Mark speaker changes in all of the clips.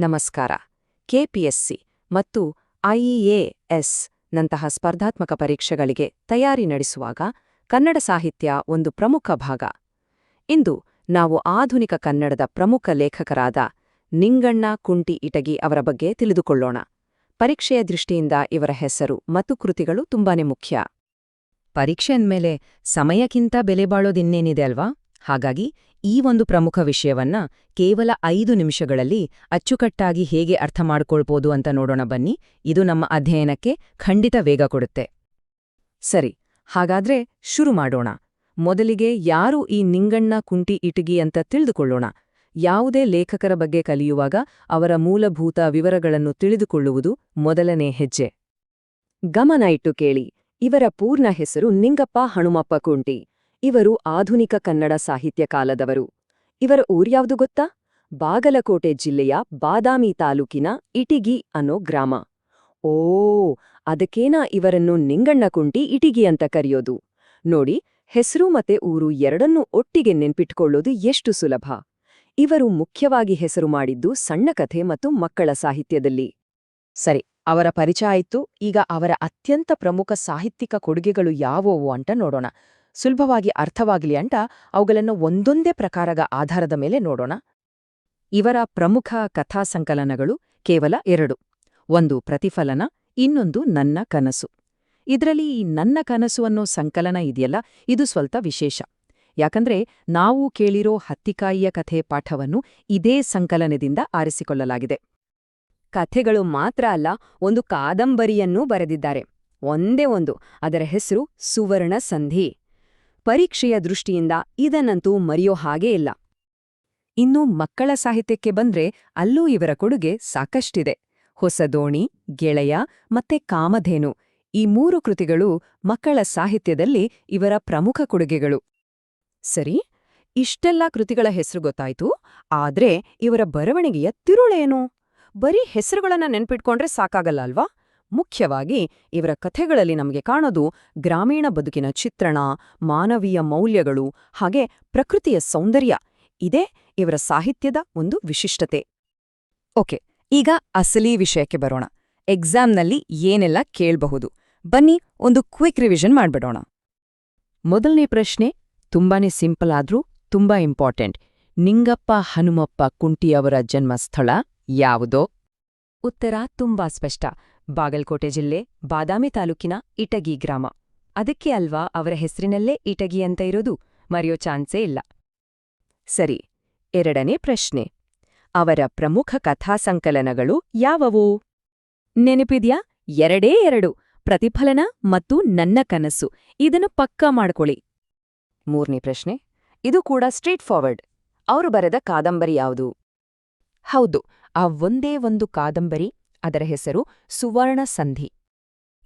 Speaker 1: ನಮಸ್ಕಾರ. ಕೆಪಿಎಸ್ಸಿ ಮತ್ತು ಐಇಎಎಸ್ ನಂತಹ ಸ್ಪರ್ಧಾತ್ಮಕ ಪರೀಕ್ಷೆಗಳಿಗೆ ತಯಾರಿ ನಡೆಸುವಾಗ ಕನ್ನಡ ಸಾಹಿತ್ಯ ಒಂದು ಪ್ರಮುಖ ಭಾಗ. ಇಂದು ನಾವು ಆಧುನಿಕ ಕನ್ನಡದ ಪ್ರಮುಖ ಲೇಖಕರಾದ ನಿಂಗಣ್ಣ ಕುಂಟಿ ಇಟಗಿ ಅವರ ಬಗ್ಗೆ ತಿಳಿದುಕೊಳ್ಳೋಣ. ಪರೀಕ್ಷೆಯ ದೃಷ್ಟಿಯಿಂದ ಇವರ ಹೆಸರು ಮತ್ತು ಕೃತಿಗಳು ತುಂಬಾನೇ ಮುಖ್ಯ. ಪರೀಕ್ಷೆ ಅಂದ್ಮೇಲೆ ಸಮಯಕ್ಕಿಂತ ಬೆಲೆ ಬಾಳೋದಿನ್ನೇನಿದೆ ಅಲ್ವಾ? ಹಾಗಾಗಿ ಈ ಒಂದು ಪ್ರಮುಖ ವಿಷಯವನ್ನ ಕೇವಲ ಐದು ನಿಮಿಷಗಳಲ್ಲಿ ಅಚ್ಚುಕಟ್ಟಾಗಿ ಹೇಗೆ ಅರ್ಥ ಮಾಡ್ಕೊಳ್ಬೋದು ಅಂತ ನೋಡೋಣ ಬನ್ನಿ. ಇದು ನಮ್ಮ ಅಧ್ಯಯನಕ್ಕೆ ಖಂಡಿತ ವೇಗ ಕೊಡುತ್ತೆ. ಸರಿ, ಹಾಗಾದ್ರೆ ಶುರು ಮಾಡೋಣ. ಮೊದಲಿಗೆ ಯಾರು ಈ ನಿಂಗಣ್ಣ ಕುಂಟಿ ಇಟಗಿ ಅಂತ ತಿಳಿದುಕೊಳ್ಳೋಣ. ಯಾವುದೇ ಲೇಖಕರ ಬಗ್ಗೆ ಕಲಿಯುವಾಗ ಅವರ ಮೂಲಭೂತ ವಿವರಗಳನ್ನು ತಿಳಿದುಕೊಳ್ಳುವುದು ಮೊದಲನೇ ಹೆಜ್ಜೆ. ಗಮನ ಇಟ್ಟು ಕೇಳಿ. ಇವರ ಪೂರ್ಣ ಹೆಸರು ನಿಂಗಪ್ಪ ಹನುಮಪ್ಪ ಕುಂಟಿ. ಇವರು ಆಧುನಿಕ ಕನ್ನಡ ಸಾಹಿತ್ಯ ಕಾಲದವರು. ಇವರ ಊರ್ಯಾವ್ದು ಗೊತ್ತಾ? ಬಾಗಲಕೋಟೆ ಜಿಲ್ಲೆಯ ಬಾದಾಮಿ ತಾಲೂಕಿನ ಇಟಿಗಿ ಅನ್ನೋ ಗ್ರಾಮ. ಓ, ಅದಕ್ಕೇನಾ ಇವರನ್ನು ನಿಂಗಣ್ಣ ಕುಂಟಿ ಇಟಿಗಿ ಅಂತ ಕರೆಯೋದು? ನೋಡಿ, ಹೆಸರು ಮತ್ತೆ ಊರು ಎರಡನ್ನೂ ಒಟ್ಟಿಗೆ ನೆನ್ಪಿಟ್ಕೊಳ್ಳೋದು ಎಷ್ಟು ಸುಲಭ. ಇವರು ಮುಖ್ಯವಾಗಿ ಹೆಸರು ಮಾಡಿದ್ದು ಸಣ್ಣ ಕಥೆ ಮತ್ತು ಮಕ್ಕಳ ಸಾಹಿತ್ಯದಲ್ಲಿ. ಸರಿ, ಅವರ ಪರಿಚಯ ಆಯ್ತು. ಈಗ ಅವರ ಅತ್ಯಂತ ಪ್ರಮುಖ ಸಾಹಿತ್ಯಿಕ ಕೊಡುಗೆಗಳು ಯಾವುವು ಅಂತ ನೋಡೋಣ. ಸುಲಭವಾಗಿ ಅರ್ಥವಾಗಲಿ ಅಂತ ಅವುಗಳನ್ನು ಒಂದೊಂದೇ ಪ್ರಕಾರದ ಆಧಾರದ ಮೇಲೆ ನೋಡೋಣ. ಇವರ ಪ್ರಮುಖ ಕಥಾಸಂಕಲನಗಳು ಕೇವಲ ಎರಡು. ಒಂದು ಪ್ರತಿಫಲನ, ಇನ್ನೊಂದು ನನ್ನ ಕನಸು. ಇದರಲ್ಲಿ ಈ ನನ್ನ ಕನಸು ಅನ್ನೋ ಸಂಕಲನ ಇದೆಯಲ್ಲ, ಇದು ಸ್ವಲ್ಪ ವಿಶೇಷ. ಯಾಕಂದ್ರೆ ನಾವು ಕೇಳಿರೋ ಹತ್ತಿಕಾಯಿಯ ಕಥೆ ಪಾಠವನ್ನು ಇದೇ ಸಂಕಲನದಿಂದ ಆರಿಸಿಕೊಳ್ಳಲಾಗಿದೆ. ಕಥೆಗಳು ಮಾತ್ರ ಅಲ್ಲ, ಒಂದು ಕಾದಂಬರಿಯನ್ನೂ ಬರೆದಿದ್ದಾರೆ. ಒಂದೇ ಒಂದು, ಅದರ ಹೆಸರು ಸುವರ್ಣ ಸಂಧಿ. ಪರೀಕ್ಷೆಯ ದೃಷ್ಟಿಯಿಂದ ಇದನ್ನಂತೂ ಮರೆಯೋ ಹಾಗೇ ಇಲ್ಲ. ಇನ್ನು ಮಕ್ಕಳ ಸಾಹಿತ್ಯಕ್ಕೆ ಬಂದ್ರೆ ಅಲ್ಲೂ ಇವರ ಕೊಡುಗೆ ಸಾಕಷ್ಟಿದೆ. ಹೊಸದೋಣಿ ಗೆಳೆಯ ಮತ್ತೆ ಕಾಮಧೇನು ಈ ಮೂರು ಕೃತಿಗಳು ಮಕ್ಕಳ ಸಾಹಿತ್ಯದಲ್ಲಿ ಇವರ ಪ್ರಮುಖ ಕೊಡುಗೆಗಳು. ಸರಿ, ಇಷ್ಟೆಲ್ಲ ಕೃತಿಗಳ ಹೆಸರು ಗೊತ್ತಾಯ್ತು, ಆದ್ರೆ ಇವರ ಬರವಣಿಗೆಯ ತಿರುಳೇನು? ಬರೀ ಹೆಸರುಗಳನ್ನ ನೆನ್ಪಿಟ್ಕೊಂಡ್ರೆ ಸಾಕಾಗಲ್ಲ ಅಲ್ವಾ? ಮುಖ್ಯವಾಗಿ ಇವರ ಕಥೆಗಳಲ್ಲಿ ನಮಗೆ ಕಾಣೋದು ಗ್ರಾಮೀಣ ಬದುಕಿನ ಚಿತ್ರಣ, ಮಾನವೀಯ ಮೌಲ್ಯಗಳು, ಹಾಗೆ ಪ್ರಕೃತಿಯ ಸೌಂದರ್ಯ. ಇದೇ ಇವರ ಸಾಹಿತ್ಯದ ಒಂದು ವಿಶಿಷ್ಟತೆ. ಓಕೆ, ಈಗ ಅಸಲಿ ವಿಷಯಕ್ಕೆ ಬರೋಣ. ಎಕ್ಸಾಮ್ನಲ್ಲಿ ಏನೆಲ್ಲ ಕೇಳಬಹುದು? ಬನ್ನಿ, ಒಂದು ಕ್ವಿಕ್ ರಿವಿಷನ್ ಮಾಡ್ಬಿಡೋಣ. ಮೊದಲನೇ ಪ್ರಶ್ನೆ, ತುಂಬಾನೇ ಸಿಂಪಲ್ ಆದ್ರೂ ತುಂಬಾ ಇಂಪಾರ್ಟೆಂಟ್. ನಿಂಗಪ್ಪ ಹನುಮಪ್ಪ ಕುಂಟಿಯವರ ಜನ್ಮಸ್ಥಳ ಯಾವುದೋ? ಉತ್ತರ ತುಂಬಾ ಸ್ಪಷ್ಟ. ಬಾಗಲಕೋಟೆ ಜಿಲ್ಲೆ, ಬಾದಾಮಿ ತಾಲೂಕಿನ ಇಟಗಿ ಗ್ರಾಮ. ಅದಕ್ಕೆ ಅಲ್ವಾ ಅವರ ಹೆಸರಿನಲ್ಲೇ ಇಟಗಿ ಅಂತ ಇರೋದು? ಮರೆಯೋ ಚಾನ್ಸೇ ಇಲ್ಲ. ಸರಿ, ಎರಡನೇ ಪ್ರಶ್ನೆ. ಅವರ ಪ್ರಮುಖ ಕಥಾಸಂಕಲನಗಳು ಯಾವವು? ನೆನಪಿದ್ಯಾ? ಎರಡೇ ಎರಡು. ಪ್ರತಿಫಲನ ಮತ್ತು ನನ್ನ ಕನಸು. ಇದನ್ನು ಪಕ್ಕಾ ಮಾಡ್ಕೊಳ್ಳಿ. ಮೂರನೇ ಪ್ರಶ್ನೆ. ಇದು ಕೂಡ ಸ್ಟ್ರೇಟ್ ಫಾರ್ವರ್ಡ್. ಅವರು ಬರೆದ ಕಾದಂಬರಿ ಯಾವುದು? ಹೌದು ಆ ಒಂದೇ ಒಂದು ಕಾದಂಬರಿ, ಅದರ ಹೆಸರು ಸುವರ್ಣ ಸಂಧಿ.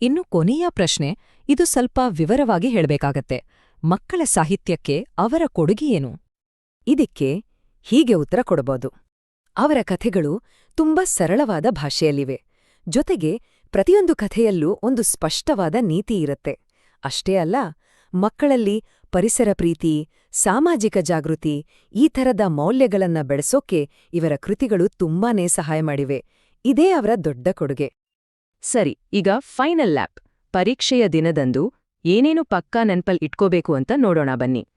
Speaker 1: ಇನ್ನು ಕೊನೆಯ ಪ್ರಶ್ನೆ, ಇದು ಸ್ವಲ್ಪ ವಿವರವಾಗಿ ಹೇಳಬೇಕಾಗತ್ತೆ. ಮಕ್ಕಳ ಸಾಹಿತ್ಯಕ್ಕೆ ಅವರ ಕೊಡುಗೆಯೇನು ಇದಕ್ಕೆ ಹೀಗೆ ಉತ್ತರ ಕೊಡಬಹುದು ಅವರ ಕಥೆಗಳು ತುಂಬಾ ಸರಳವಾದ ಭಾಷೆಯಲ್ಲಿವೆ. ಜೊತೆಗೆ ಪ್ರತಿಯೊಂದು ಕಥೆಯಲ್ಲೂ ಒಂದು ಸ್ಪಷ್ಟವಾದ ನೀತಿ ಇರುತ್ತೆ. ಅಷ್ಟೇ ಅಲ್ಲ, ಮಕ್ಕಳಲ್ಲಿ ಪರಿಸರ ಪ್ರೀತಿ ಸಾಮಾಜಿಕ ಜಾಗೃತಿ, ಈ ಥರದ ಮೌಲ್ಯಗಳನ್ನ ಬೆಳೆಸೋಕೆ ಇವರ ಕೃತಿಗಳು ತುಂಬಾನೇ ಸಹಾಯ ಮಾಡಿವೆ. ಇದೇ ಅವರ ದೊಡ್ಡ ಕೊಡುಗೆ. ಸರಿ, ಈಗ ಫೈನಲ್ ಲ್ಯಾಪ್. ಪರೀಕ್ಷೆಯ ದಿನದಂದು ಏನೇನು ಪಕ್ಕಾ ನೆನ್ಪಲ್ ಇಟ್ಕೋಬೇಕು ಅಂತ ನೋಡೋಣ ಬನ್ನಿ.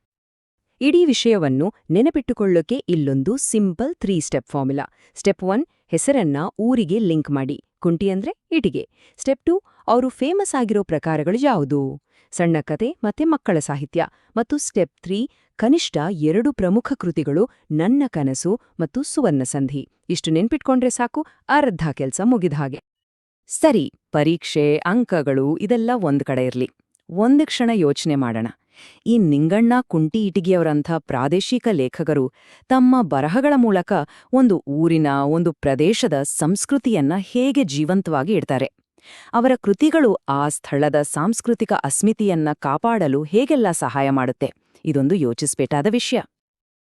Speaker 1: ಇಡೀ ವಿಷಯವನ್ನು ನೆನಪಿಟ್ಟುಕೊಳ್ಳೋಕೆ ಇಲ್ಲೊಂದು simple three step formula. Step one, ಹೆಸರನ್ನ ಊರಿಗೆ ಲಿಂಕ್ ಮಾಡಿ. ಕುಂಟಿ ಅಂದ್ರೆ ಇಟಿಗೆ. ಸ್ಟೆಪ್ ಟು, ಅವರು ಫೇಮಸ್ ಆಗಿರೋ ಪ್ರಕಾರಗಳು ಯಾವುದು? ಸಣ್ಣ ಕತೆ ಮತ್ತೆ ಮಕ್ಕಳ ಸಾಹಿತ್ಯ. ಮತ್ತು ಸ್ಟೆಪ್ ತ್ರೀ ಕನಿಷ್ಠ ಎರಡು ಪ್ರಮುಖ ಕೃತಿಗಳು ನನ್ನ ಕನಸು ಮತ್ತು ಸುವರ್ಣ ಸಂಧಿ. ಇಷ್ಟು ನೆನ್ಪಿಟ್ಕೊಂಡ್ರೆ ಸಾಕು, ಅರ್ಧ ಕೆಲ್ಸ ಮುಗಿದ ಹಾಗೆ. ಸರಿ, ಪರೀಕ್ಷೆ, ಅಂಕಗಳು, ಇದೆಲ್ಲ ಒಂದ್ ಕಡೆ ಇರ್ಲಿ. ಒಂದು ಕ್ಷಣ ಯೋಚನೆ ಮಾಡೋಣ. ಈ ನಿಂಗಣ್ಣ ಕುಂಟಿ ಇಟಿಗಿಯವರಂಥ ಪ್ರಾದೇಶಿಕ ಲೇಖಕರು ತಮ್ಮ ಬರಹಗಳ ಮೂಲಕ ಒಂದು ಊರಿನ, ಒಂದು ಪ್ರದೇಶದ ಸಂಸ್ಕೃತಿಯನ್ನ ಹೇಗೆ ಜೀವಂತವಾಗಿ ಇಡ್ತಾರೆ. ಅವರ ಕೃತಿಗಳು ಆ ಸ್ಥಳದ ಸಾಂಸ್ಕೃತಿಕ ಅಸ್ಮಿತಿಯನ್ನ ಕಾಪಾಡಲು ಹೇಗೆಲ್ಲ ಸಹಾಯ ಮಾಡುತ್ತೆ? ಇದೊಂದು ಯೋಚಿಸ್ಬೇಕಾದ ವಿಷಯ